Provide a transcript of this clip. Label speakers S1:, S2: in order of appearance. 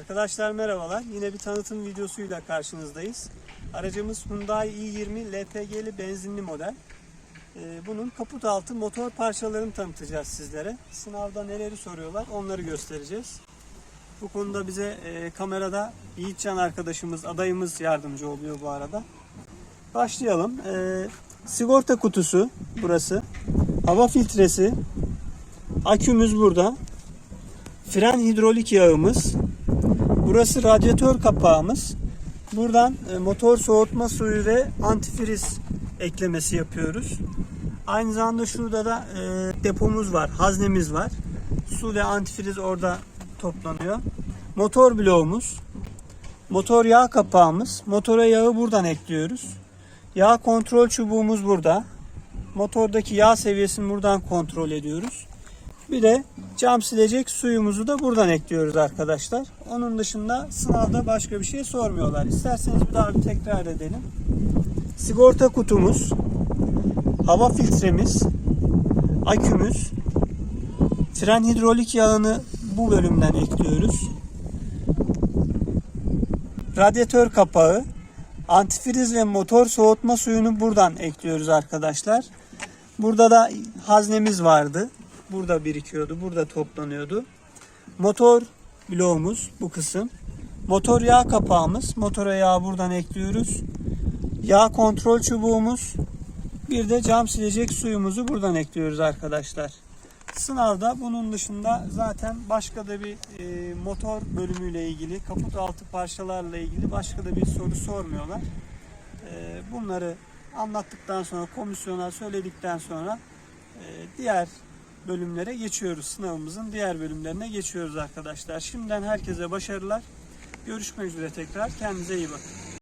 S1: Arkadaşlar merhabalar. Yine bir tanıtım videosuyla karşınızdayız. Aracımız Hyundai i20 LPG'li benzinli model. Ee, Bunun kaput altı motor parçalarını tanıtacağız sizlere. Sınavda neleri soruyorlar onları göstereceğiz. Bu konuda bize e, kamerada Yiğitcan arkadaşımız, adayımız yardımcı oluyor bu arada. Başlayalım. Ee, sigorta kutusu burası. Hava filtresi. Akümüz burada. Fren hidrolik yağımız. Burası radyatör kapağımız. Buradan e, motor soğutma suyu ve antifriz eklemesi yapıyoruz. Aynı zamanda şurada da e, depomuz var, haznemiz var. Su ve antifriz orada toplanıyor. Motor bloğumuz, motor yağ kapağımız. Motora yağı buradan ekliyoruz. Yağ kontrol çubuğumuz burada. Motordaki yağ seviyesini buradan kontrol ediyoruz. Bir de cam silecek suyumuzu da buradan ekliyoruz arkadaşlar. Onun dışında sınavda başka bir şey sormuyorlar. İsterseniz bir daha bir tekrar edelim. Sigorta kutumuz, hava filtremiz, akümüz, fren hidrolik yağını bu bölümden ekliyoruz. Radyatör kapağı, antifriz ve motor soğutma suyunu buradan ekliyoruz arkadaşlar. Burada da haznemiz vardı. Burada birikiyordu, burada toplanıyordu. Motor bloğumuz bu kısım. Motor yağ kapağımız. Motora yağ buradan ekliyoruz. Yağ kontrol çubuğumuz. Bir de cam silecek suyumuzu buradan ekliyoruz arkadaşlar. Sınavda bunun dışında zaten başka da bir e, motor bölümüyle ilgili, kaput altı parçalarla ilgili başka da bir soru sormuyorlar. E, bunları anlattıktan sonra, komisyona söyledikten sonra e, diğer bölümlere geçiyoruz. Sınavımızın diğer bölümlerine geçiyoruz arkadaşlar. Şimdiden herkese başarılar. Görüşmek üzere tekrar. Kendinize iyi bakın.